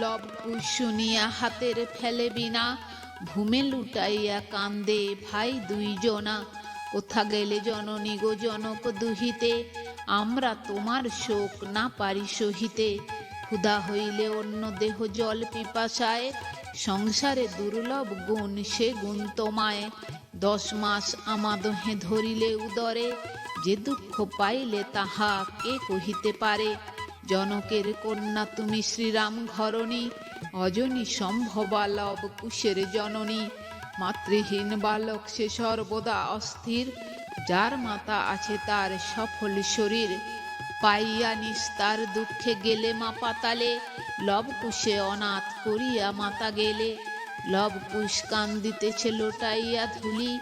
লব শুনিয়া হাতের ফেলে বিনা ভূমে লুটাইয়া কান্দে ভাই দুইজনা। কোথা গেলে জননী গো জনক দুহিতে? আমরা তোমার শোক না পারি সহিতে। ক্ষুধা হইলে অন্য দেহ জল পিপাসায়, সংসারে দুর্লভ গুণ সে গুণ তোমায়। দশ মাস আমাদহে ধরিলে উদরে, যে দুঃখ পাইলে তাহা কে কহিতে পারে? জনকের কন্যা তুমি শ্রীরাম ঘরণী, অজনী সম্ভবা লব কুশের জননী। মাতৃহীন বালক সে সর্বদা অস্থির, যার মাতা আছে তার সফল শরীর। পাইয়া নিস্তার দুঃখে গেলে মা পাতালে লবকুশে অনাথ করিয়া মাতা গেলে। লবকুশ কান্দিতেছে লোটাইয়া ধুলি,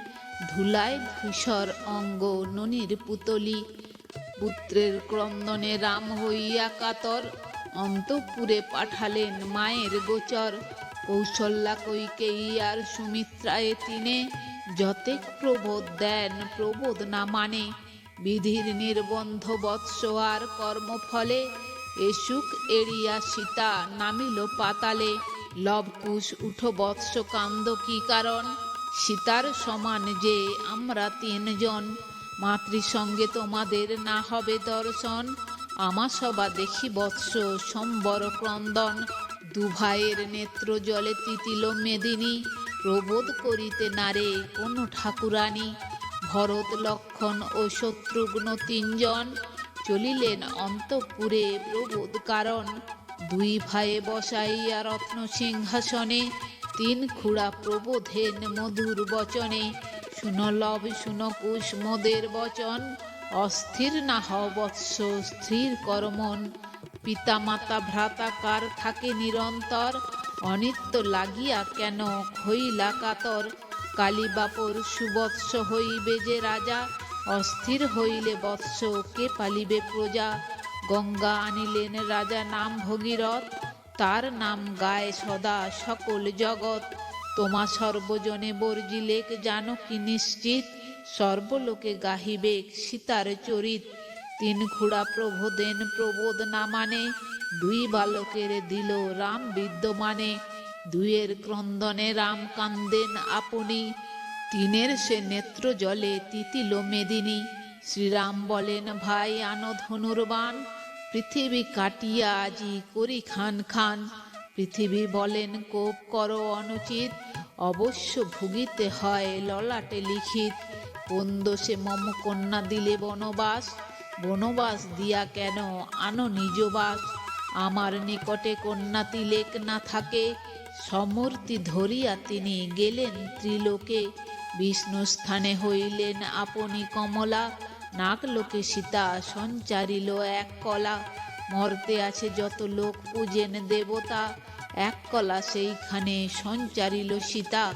ধুলায় ধূসর অঙ্গ ননির পুতলি। পুত্রের ক্রন্দনে রাম হইয়া কাতর। অন্তপুরে পাঠালেন মায়ের গোচর। কৌশল্যা কৈকেয়ী আর সুমিত্রায় তিনে। যতেক প্রবোধ দেন প্রবোধ না মানে। বিধির নির্বন্ধ বৎস আর কর্মফলে। এসুক এড়িয়া সীতা নামিল পাতালে। লবকুশ উঠো বৎস কান্দ কি কারণ? সীতার সমান যে আমরা তিনজন। মাতৃসঙ্গে তোমাদের না হবে দর্শন। আমা সবা দেখি বৎস সম্বর ক্রন্দন। দু ভাইয়ের নেত্র জলে তিতিল মেদিনী। প্রবোধ করিতে নারে কোন ঠাকুরানী। ভরত, লক্ষণ ও শত্রুঘ্ন তিনজন। চলিলেন অন্তপুরে প্রবোধ কারণ। দুই ভাইয়ে বসাইয়া রত্ন সিংহাসনে। তিন খুড়া প্রবোধেন মধুর বচনে। শুনো লব শুনো কুশ বচন, অস্থির না হও বৎস স্থির করমন। পিতা মাতা ভ্রাতা কার থাকে নিরন্তর, অনিত্য লাগিয়া কেন হইলা কাতর? কালীবাপর সুবৎস হইবে যে রাজা, অস্থির হইলে বৎস কে পালিবে প্রজা? গঙ্গা আনিলেন রাজা নাম ভগীরথ, তার নাম গায় সদা সকল জগৎ। তোমা সর্বজনে বর্জিলেক জানো কি নিশ্চিত? সর্বলোকে গাহিবেক সীতার চরিত। তিন খুড়া প্রবোধেন প্রবোধ না মানে দুই বালকের দিল রাম বিদ্যমানে। দুইয়ের ক্রন্দনে রাম কান্দেন আপনি। তিনের সে নেত্র জলে তিতিল মেদিনী। শ্রীরাম বলেন, ভাই আনো ধনুর্বাণ পৃথিবী কাটিয়া আজি করি খান খান। পৃথিবী বলেন, কোপ করো অনুচিত, অবশ্য ভুগিতে হয় ললাটে লিখিত। কোন দোষে মম কন্যা দিলে বনবাস বনবাস দিয়া কেন আনো নিজবাস আমার নিকটে কন্যা তিলেক না থাকে, সমূর্তি ধরিয়া তিনি গেলেন ত্রিলোকে। বিষ্ণু স্থানে হইলেন আপনি কমলা নাকলোকে সীতা সঞ্চারিল এক কলা। মর্তে আছে যত লোক, পূজেন দেবতা এক কলা সেইখানে সঞ্চারিল সীতা।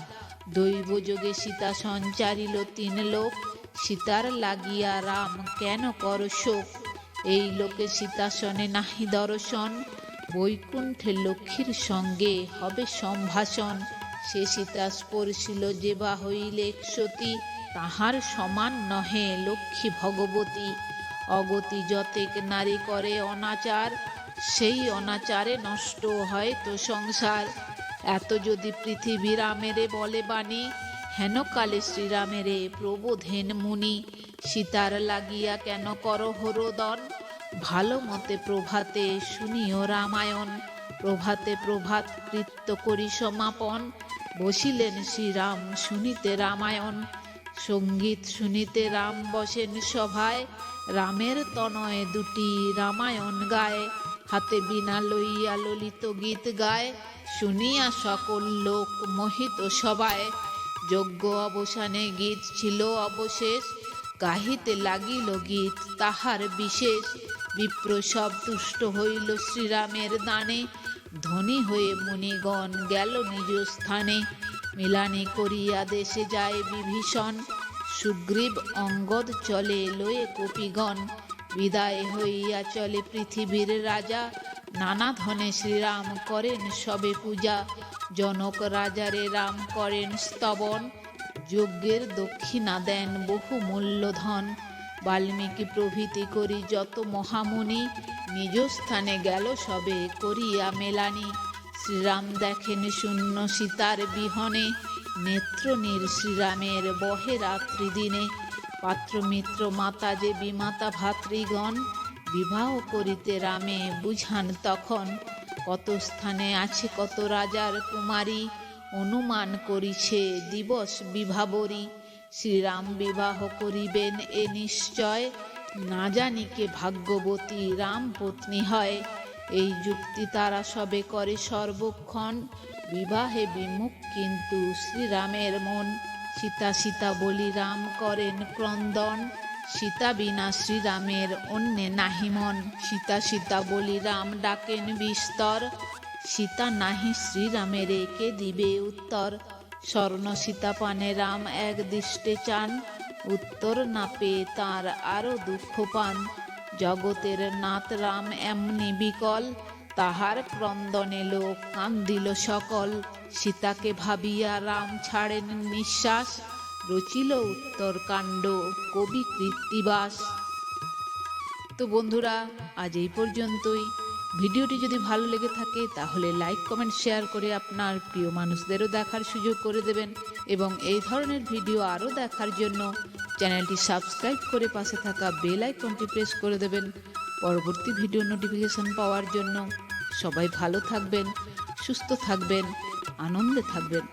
দৈব যোগে সীতা সঞ্চারিল তিন লোক। সীতার লাগিয়া রাম কেন কর শোক? এই লোকে সীতাসনে নাহি দর্শন। বৈকুণ্ঠে লক্ষ্মীর সঙ্গে হবে সম্ভাষণ। সে সীতা স্পর্শিল যে বা হইলে সতী। তাহার সমান নহে লক্ষ্মী ভগবতী। অগতি যতেক নারী করে অনাচার সেই অনাচারে নষ্ট হয় তো সংসার। এত যদি পৃথিবী রামেরে বলে বাণী, হেন কালে শ্রীরামেরে প্রবোধেন মুনি। সীতার লাগিয়া কেন কর হরদন? ভালো মতে প্রভাতে শুনিও রামায়ণ। প্রভাতে প্রভাত কৃত্য করি সমাপন। বসিলেন শ্রীরাম শুনিতে রামায়ণ। সংগীত শুনিতে রাম বসেন সভায়। রামের তনয়ে দুটি রামায়ণ গায়। হাতে বিনা লইয়া ললিত গীত গায়, শুনিয়া সকল লোক মোহিত সবায়। যজ্ঞ অবসানে গীত ছিল অবশেষ, গাহিতে লাগিল গীত তাহার বিশেষ। বিপ্র সব তুষ্ট হইল শ্রীরামের দানে, ধনী হয়ে মুনিগণ গেল নিজ স্থানে। মিলানি করিয়া দেশে যায় বিভীষণ, সুগ্রীব অঙ্গদ চলে লয়ে কপিগণ। বিদায় হইয়া চলে পৃথিবীর রাজা। নানা ধনে শ্রীরাম করেন সবে পূজা। জনক রাজারে রাম করেন স্তবন। যজ্ঞের দক্ষিণা দেন বহু মূল্যধন। বাল্মীকি প্রভৃতি করি যত মহামুনি। নিজ স্থানে গেল সবে করিয়া মেলানি। শ্রীরাম দেখেন শূন্য সীতার বিহনে। নেত্রনীর শ্রীরামের বহে রাত্রি দিনে পাত্রমিত্র মাতা যে বিমাতা ভাতৃগণ, বিবাহ করিতে রামে বুঝান তখন। কত স্থানে আছে, কত রাজার কুমারী, অনুমান করিছে দিবস বিভাবরী। শ্রীরাম বিবাহ করিবেন এ নিশ্চয়, না জানি কে ভাগ্যবতী রাম পত্নী হয়। এই যুক্তি তারা সবে করে সর্বক্ষণ, বিবাহে বিমুখ কিন্তু শ্রীরামের মন। সীতা সীতা বলি রাম করেন ক্রন্দন। সীতা বিনা শ্রীরামের অন্যে নাহি মন। সীতা সীতা বলি রাম ডাকেন বিস্তর। সীতা নাহি শ্রীরামের একে দিবে উত্তর। স্বর্ণ সীতা পানে রাম এক দৃষ্টে চান। উত্তর না পেয়ে তাঁর আরও দুঃখ পান। জগতের নাথ রাম এমনি বিকল। তাহার ক্রন্দনে লোক কান্দিল সকল। সীতাকে ভাবিয়া রাম ছাড়েন নিঃশ্বাস, রচিল উত্তর কাণ্ড কবি কৃত্তিবাস তো বন্ধুরা, আজ এই পর্যন্তই। ভিডিওটি যদি ভালো লেগে থাকে, তাহলে লাইক, কমেন্ট, শেয়ার করে আপনার প্রিয় মানুষদেরও দেখার সুযোগ করে দেবেন এবং এই ধরনের ভিডিও আরও দেখার জন্য চ্যানেলটি সাবস্ক্রাইব করে পাশে থাকা বেল আইকনটি প্রেস করে দেবেন। পরবর্তী ভিডিও নোটিফিকেশন পাওয়ার জন্য সবাই ভালো থাকবেন সুস্থ থাকবেন আনন্দে থাকবেন।